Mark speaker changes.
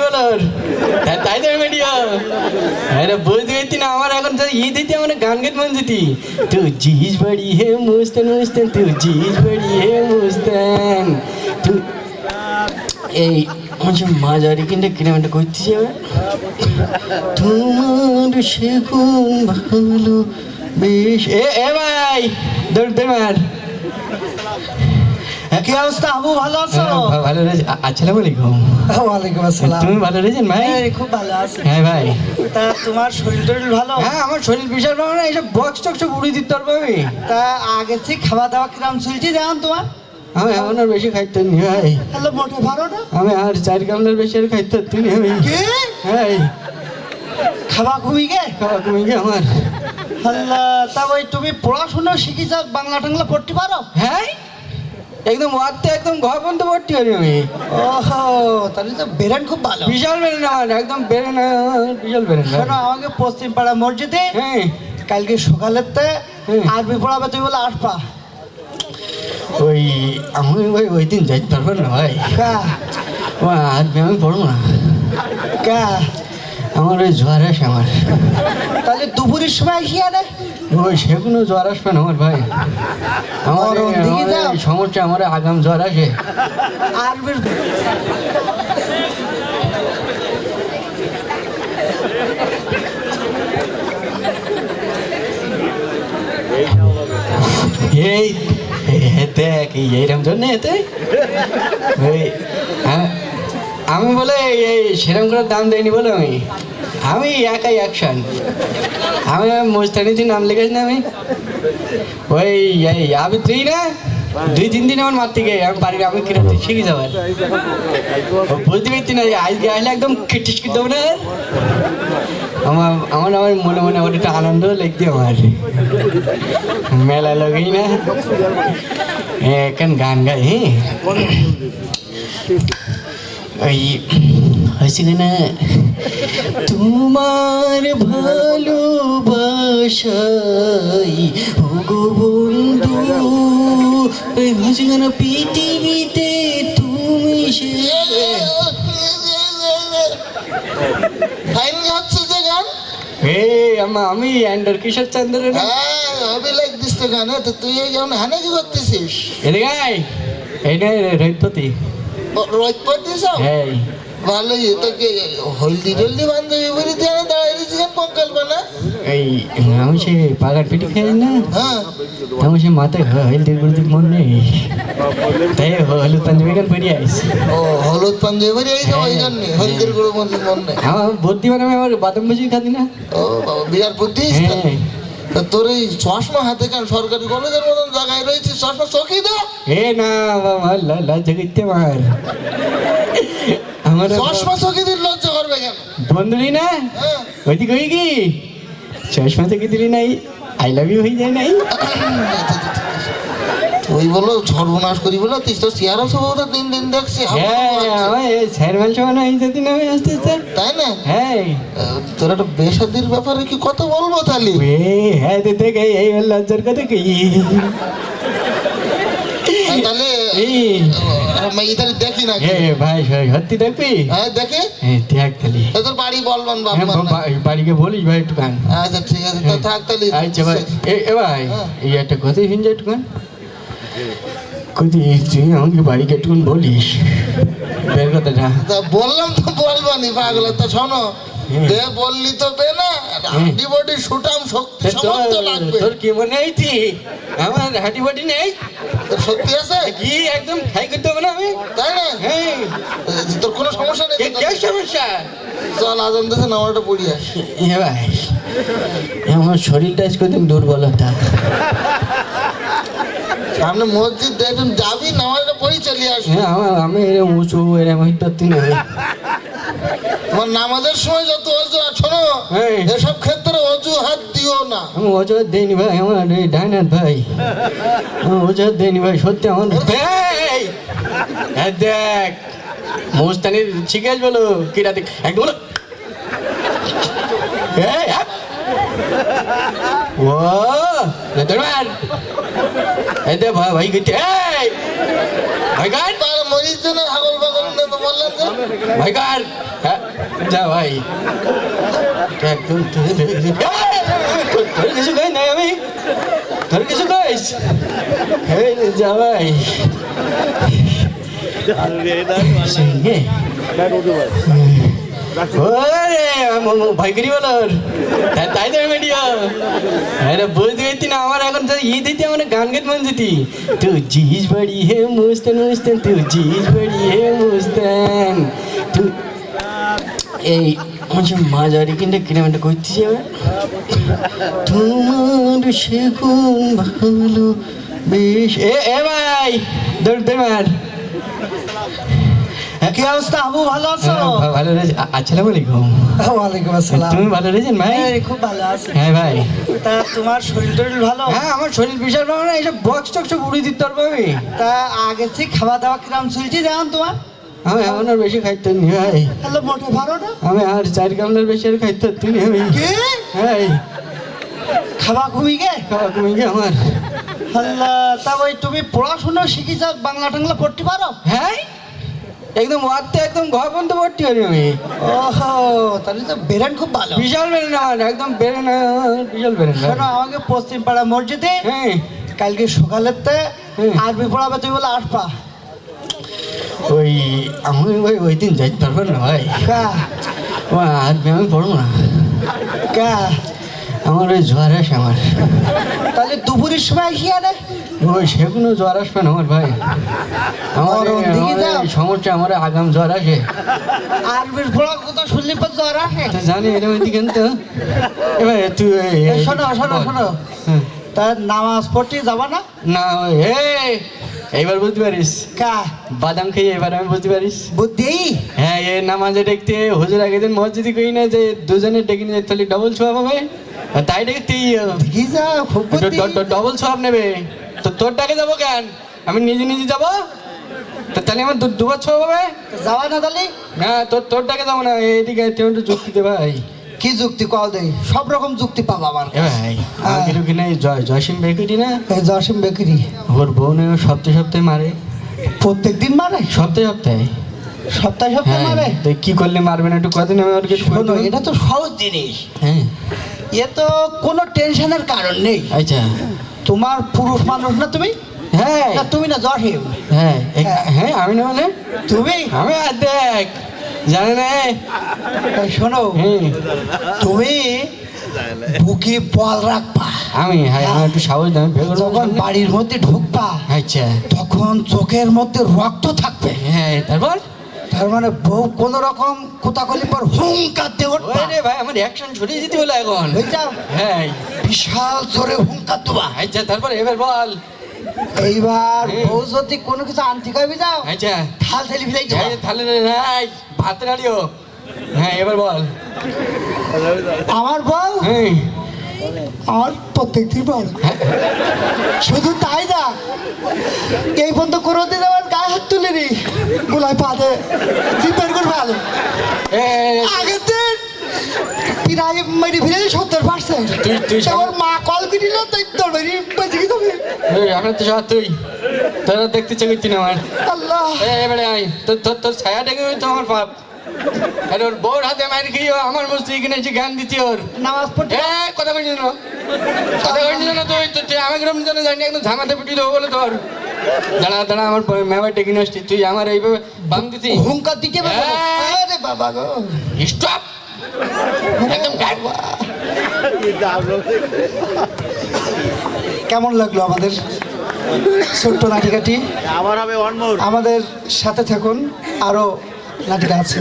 Speaker 1: বলোর। তা- তাই তো মিডিয়া আরে বুঝতে পারছি না, আমার এখন ই দিতে, আমার গান গাইতে মন যেতি তু জিজ বড়ি হে মুস্তান মুস্তান, তু জিজ বড়ি হে মুস্তান। তু এই, আমার মাঝারি কিনটা কিলোমিটার করতে যাবে? তোমার সেগুন ভালো, বেশ। এ এ ভাই, দৌড় দে মার।
Speaker 2: কি অবস্থা? আবু ভালো আছো?
Speaker 1: হ্যাঁ, ভালো আ- আসসালামু আলাইকুম।
Speaker 2: ওয়ালাইকুম আসসালাম।
Speaker 1: তুমি ভালো রয়েছেন ভাই?
Speaker 2: খুব ভালো আছি।
Speaker 1: হ্যাঁ ভাই।
Speaker 2: তা তোমার শরীর টরীর ভালো?
Speaker 1: হ্যাঁ আমার শরীর বিশাল ভালো না এইসব বক্স টক্স উড়িয়ে দিতে পারব আমি।
Speaker 2: তা আগে থেকে খাওয়া দাওয়া কিরম চলছে যেমন তোমার?
Speaker 1: আমি এমন আর বেশি খাইতে নি ভাই।
Speaker 2: হ্যালো মোটে ভালো না?
Speaker 1: আমি আর চার গামলার বেশি আর খাইতে পারতি নি আমি।
Speaker 2: কি?
Speaker 1: হ্যাঁ।
Speaker 2: খাওয়া খুবই গে?
Speaker 1: খাওয়া কমে গিয়ে আমার।
Speaker 2: আল্লাহ তা ওই তুমি পড়াশোনা শিখেছ বাংলা টাংলা পড়তে পারো?
Speaker 1: হ্যাঁ? একদম ওয়ারতে একদম ঘর পর্যন্ত ভর্তি হই আমি।
Speaker 2: ওহো তাহলে তো বেরেন খুব ভালো।
Speaker 1: বিশাল বেরেন আমার একদম বেরেন বিশাল বেরেন
Speaker 2: শোনো আমাকে পশ্চিম পাড়া মসজিদে
Speaker 1: হ্যাঁ।
Speaker 2: কালকে সকালেতে। আরবি পড়াবে তুমি বলে আসবা।
Speaker 1: ওই আমি ভাই ওই দিন যাইতে পারব না ভাই।
Speaker 2: কা?
Speaker 1: ও আর আমি পড়ব না।
Speaker 2: কা?
Speaker 1: আমার ওই জ্বর আসে আমার।
Speaker 2: তাহলে দুপুরের সময় আসি আরে?
Speaker 1: ওই সে কোনো জ্বর আসবে না আমার ভাই। আমার
Speaker 2: গরম দিকে যাও।
Speaker 1: সমস্যা আমার আগাম জ্বর আসে।
Speaker 2: আরবির
Speaker 1: এই দেখ এই এইরকম জন্য এতে? আ- আমি বলে এই- সেরকম করে দাম দেয়নি বলে আমি। আমি একাই অ্যাকশন আমি মোস্তানিতে নাম লিখেছি না আমি? ওই, এই আমি তুই না? দুই, তিন দিন আমার মারতে গিয়ে আমি বাড়ির আমি কিরম শিখে যাবার বুঝতে পারছি না, আজকে আসলে একদম খিটিস কি দেবো না? আমার আমার আমার মনে মনে আমার একটা আনন্দ লিখতে আমার। মেলা লগেই না? এখন গান গাই হ্যাঁ? ওই হয়েছে না তোমার ভালোবাসাই ও গো বন্ধু ওই হয়েছে না পৃথিবীতে তুমি সে
Speaker 3: ফাইন হচ্ছে যে গান
Speaker 1: হে আমা- আমি অ্যান্ডার কিশোর চন্দ্রের
Speaker 3: হ্যাঁ হবে লাইক দিস তো গান তো তুই এই গান হানে কি করতেছিস
Speaker 1: এদিকে আয় এইটা রৈপতি
Speaker 3: রোজ পড়তিস
Speaker 1: হ্যাঁ।
Speaker 3: ভালোই তোকে হলদি জলদি বান্ধবী বলি তুই এনে দাঁড়াই দিচ্ছিস পঙ্কাল বানা
Speaker 1: এই আমি সে পাগার পিটি খাই না?
Speaker 3: হ্যাঁ।
Speaker 1: আমি সে মাথায় হলদি গুলদি মন নেই। তাই হলুদ পাঞ্জাবি গান পরে আইস
Speaker 3: ও হলুদ পাঞ্জাবি এই সব এই জন্যে হলদির গুঁড়ো মন নেই।
Speaker 1: আমার বুদ্ধি মানে আমি আমার বাদাম ভুজি খাতি না।
Speaker 3: ও বাবা বিরাট বুদ্ধি
Speaker 1: হ্যাঁ।
Speaker 3: তোর এই চশমা হাতে কেন সরকারি কলেজের মতন জায়গায় রয়েছে চশমা চোখেই দে।
Speaker 1: হে না বাবা লাল্লা জগিতে মার। আমার
Speaker 3: চশমা চোখে দিন লজ্জা করবে কেন?
Speaker 1: বন্ধুরি না?
Speaker 3: ওই
Speaker 1: ওইদিকে হয়ে কি? চশমা চোখে দিলি নাই আই লাভ ইউ হয়ে যায় নাই।
Speaker 3: ওই বলো সর্বনাশ করি বলো তুই তো চেয়ার আছে বলতে দিন দিন দেখছি
Speaker 1: হ্যাঁ হয়ে
Speaker 3: তাই না?
Speaker 1: হ্যাঁ।
Speaker 3: তোর একটা বেসাদির ব্যাপারে কি কথা বলব তাহলে?
Speaker 1: হ্যাঁ দেখ এই লজ্জার কথা কি
Speaker 3: তাহলে ইতালি দেখি না
Speaker 1: ভাই ভাই সত্যি দেখবি?
Speaker 3: হ্যাঁ দেখে।
Speaker 1: হ্যাঁ দেখ তাহলে।
Speaker 3: তোর বাড়ি বলবান বাপ
Speaker 1: হ্যাঁ বাড়িকে বলিস ভাই একটু গান
Speaker 3: আচ্ছা ঠিক আছে তো থাক তাহলে।
Speaker 1: আচ্ছা ভাই এ ভাই। এই একটা কথা হিঞ্জা একটু গান কোথায় তুই আমাকে বাড়িকে একটু বলিস। বের কথাটা
Speaker 3: তা বললাম তো বলবানি পাগল। তো শোনো দে বললি তো বে না হাড্ডি বডি সুটাম শক্তি
Speaker 1: তা
Speaker 3: সমস্ত লাগবে।
Speaker 1: তোর কি মনে হয়েছি আমার হাঁটি বাটি নেই?
Speaker 3: তোর সত্যি আছে?
Speaker 1: কি একদম খাই করতে হবে না আমি?
Speaker 3: তাই না?
Speaker 1: হ্যাঁ।
Speaker 3: তোর কোনো সমস্যা নেই?
Speaker 1: কে সমস্যা?
Speaker 3: চল আজান দেশে নামাটা পড়ি আস।
Speaker 1: এ ভাই আমার শরীরটা আজকে দুর্বলতা।
Speaker 3: সামনে মসজিদ দেখুন যাবি নামাজটা পড়ি চলে আসবি।
Speaker 1: হ্যাঁ আমার আমি এরকম উঁচু এরকম হইতে না
Speaker 3: তোমার নামাজের সময় যত অজু শোনো। এসব ক্ষেত্রে অজু হাত দিও না।
Speaker 1: আমি অজুহাত দেয়নি ভাই আমার এই ডাইনাথ ভাই। আমার অজুহাত দেয়নি ভাই সত্যি আমার দেখ মোস্তানি শিখেছ বলো কিরা দেখ একদম এই, হ্যাপ! ও দে ভাই ভাই গেছে এই! ভাই গান
Speaker 3: তার মরিচ জন্য হাগল পাগল নেব
Speaker 1: ভাই কার? হ্যাঁ যা ভাই। একদম তোর কিছু কই নাই আমি? তোর কিছু কইস? এই যা ভাই। সঙ্গে ওরে ম- ম- করি বলোর। তা- তাই তো মিডিয়া আরে বুঝতে গেছি না, আমার এখন ই দিতে আমার গান গেত মন যেতি তু জিজ বড়ি হে মুস্তান মুস্তান, তু জিজ বড়ি হে মুস্তান। তু এই, আমার মাঝারি কিনটা কিলোমিটার করতে যাবে। তোমার সেগুন ভালো, বেশ। এ এ ভাই দৌড় দে মার
Speaker 2: কি অবস্থা? আবু ভালো আছো?
Speaker 1: হ্যাঁ, ভালো রয়েছে। আসসালামু আলাইকুম।
Speaker 2: ওয়ালাইকুম আসসালাম।
Speaker 1: তুমি ভালো রয়েছেন ভাই?
Speaker 2: এই, খুব ভালো আছি।
Speaker 1: হ্যাঁ ভাই।
Speaker 2: তা তোমার শরীর টরীর ভালো?
Speaker 1: হ্যাঁ আমার শরীর বিশাল ভালো না এইসব বক্স টক্স উড়িয়ে দিতে পারব আমি।
Speaker 2: তা আগে থেকে খাওয়া দাওয়া কিরম চলছে যেমন তোমার?
Speaker 1: আমি এমন আর বেশি খাইতে নি ভাই।
Speaker 2: হ্যালো মোটে ভালো না?
Speaker 1: আমি আর চার গামলার বেশি আর খাইতে তুই আমি।
Speaker 2: কি?
Speaker 1: হ্যাঁ
Speaker 2: খাওয়া ঘুমি গে?
Speaker 1: খাওয়া কমে গিয়ে আমার।
Speaker 2: আল্লাহ তা ওই তুমি পড়াশোনা শিখেছ বাংলা টাংলা পড়তে পারো?
Speaker 1: হ্যাঁ? একদম ওয়ারতে একদম ঘর পর্যন্ত ভর্তি হই আমি।
Speaker 2: ওহো তাহলে তো বেরেন খুব ভালো।
Speaker 1: বিশাল বেরেন আমার একদম বেরেন বিশাল বেরেন
Speaker 2: শোনো আমাকে পশ্চিম পাড়া মসজিদে
Speaker 1: হ্যাঁ।
Speaker 2: কালকে সকালেতে
Speaker 1: হুম।
Speaker 2: আরবি পড়াবে তুমি বলে আসবা।
Speaker 1: ওই আমি ভাই ওই দিন যাইতে পারব না ভাই।
Speaker 2: কা?
Speaker 1: ও আর আমি পড়ব না।
Speaker 2: কা?
Speaker 1: আমার ওই জ্বর আসে আমার।
Speaker 2: তাহলে দুপুরের সময় আসি আরে?
Speaker 1: ওই সেগুলো জ্বর আসবে না আমার ভাই। আমার
Speaker 2: দিকে যাও।
Speaker 1: সমস্যা আমার আগাম জ্বর আসে।
Speaker 2: আরবির পড়ার কথা শুনলে পর জ্বর আসে।
Speaker 1: জানি এরকম দিকে তো এবার তুই
Speaker 2: শোনো শোনো শোনো।
Speaker 1: হ্যাঁ।
Speaker 2: তা নামাজ পড়তে যাবা না?
Speaker 1: না এই, এইবার বুঝতে পারিস।
Speaker 2: কা?
Speaker 1: বাদাম খেয়ে এবার আমি বুঝতে পারিস।
Speaker 2: বুদ্ধি?
Speaker 1: হ্যাঁ এ নামাজে দেখতে হুজুর আগে দিন মসজিদে কই না যে দুজনে ডেকে নিয়ে তাহলে ডবল সোয়াব হবে আর তাই দেখতে
Speaker 2: কি যা খুব বুদ্ধি।
Speaker 1: ডবল সোয়াব নেবে। তো তোর ডাকে যাব কেন? আমি নিজে নিজে যাব? তো তাহলে আমার দু- দুবার সোয়াব হবে
Speaker 2: যাবা না তাহলে?
Speaker 1: না তোর তোর ডাকে যাব না এইদিকে তুই একটু যুক্তি দে ভাই।
Speaker 2: কি যুক্তি কল দেই সব রকম যুক্তি পাবা আমার
Speaker 1: ভাই আগের ওখানে জয় জয়সিম বেকুটি না?
Speaker 2: জসিম বেকরি
Speaker 1: ওর বউ না সপ্তাহে সপ্তাহে মারে।
Speaker 2: প্রত্যেক দিন মারে?
Speaker 1: সপ্তাহে সপ্তাহে?
Speaker 2: সপ্তাহে সপ্তাহে
Speaker 1: হ্যাঁ
Speaker 2: মারে?
Speaker 1: তো কি করলে মারবে না একটু কদিন? আমি ওর কিছু
Speaker 2: শোনো এটা তো সহজ জিনিস।
Speaker 1: হ্যাঁ।
Speaker 2: এ তো কোনো টেনশনের কারণ নেই।
Speaker 1: আচ্ছা।
Speaker 2: তোমার পুরুষ মানুষ না তুমি?
Speaker 1: হ্যাঁ।
Speaker 2: না তুমি না জসিম
Speaker 1: হ্যাঁ হ্যাঁ। আমি না মানে?
Speaker 2: তুমি?
Speaker 1: আমি দেখ জানে না?
Speaker 2: শোনো।
Speaker 1: হ্যাঁ
Speaker 2: তুমি বুকে বল রাখবা।
Speaker 1: আমি হ্যাঁ আমি একটু সাহস দাম
Speaker 2: যখন বাড়ির মধ্যে ঢুকবা
Speaker 1: আচ্ছা।
Speaker 2: তখন চোখের মধ্যে রক্ত থাকবে।
Speaker 1: হ্যাঁ তারপর?
Speaker 2: তার মানে বউ কোন রকম কোতাকলি পর হুঙ্কার দিয়ে উঠবা
Speaker 1: রে ভাই আমার অ্যাকশন ছড়িয়ে যেতে হলো এখন।
Speaker 2: বুঝছাও
Speaker 1: হ্যাঁ।
Speaker 2: বিশাল জোরে হুঙ্কার দেবা
Speaker 1: আচ্ছা তারপর এবার বল।
Speaker 2: এইবার বউ যদি কোনো কিছু আনতে খাবি যাও
Speaker 1: আচ্ছা।
Speaker 2: থাল থালি ফিলাই
Speaker 1: এই তাহলে নাই ভাত নাড়িও হ্যাঁ এবার বল।
Speaker 2: আমার বউ?
Speaker 1: হ্যাঁ।
Speaker 2: আমার প্রত্যেকটি বউ। শুধু তাই না এই পর্যন্ত কোনো দিন আমার গায়ে হাত তুলিনি গোলায় পা দে। জিপের করে ভালো আগের দিন প্রায় মেরে ফিরে সত্তর পার্সেন্ট আমার মা কল করিল তাই তোর মেরি বেঁচে গেছে
Speaker 1: এখন তো সব তুই। তোরা দেখতে চাইছি না আমার।
Speaker 2: আল্লাহ।
Speaker 1: এবারে আই তোর তোর তোর ছায়া ডেকে তো আমার পাপ আর ওর বউর হাতে মার খেয়ে আমার মস্তি এখানে এসে জ্ঞান দিতি ওর।
Speaker 2: নামাজ পড়তে
Speaker 1: কথা কইছিস না। কথা কইছিস না তুই আমাকে জানা একদম ঝামাতে পিটি দেবো বলে তোর। দাঁড়া দাঁড়া আমার মেমার ডেকে নিয়ে আসছি। তুই আমার এইভাবে বাম দিতি।
Speaker 2: হুঙ্কার পারব
Speaker 1: হ্যাঁ।
Speaker 2: আরে বাবা গো।
Speaker 1: স্টপ একদম
Speaker 2: কেমন লাগল আমাদের ছোট্ট নাটিকাটি?
Speaker 4: আবার হবে ওয়ান
Speaker 2: আমাদের সাথে থাকুন। আরও নাটিকা আছে।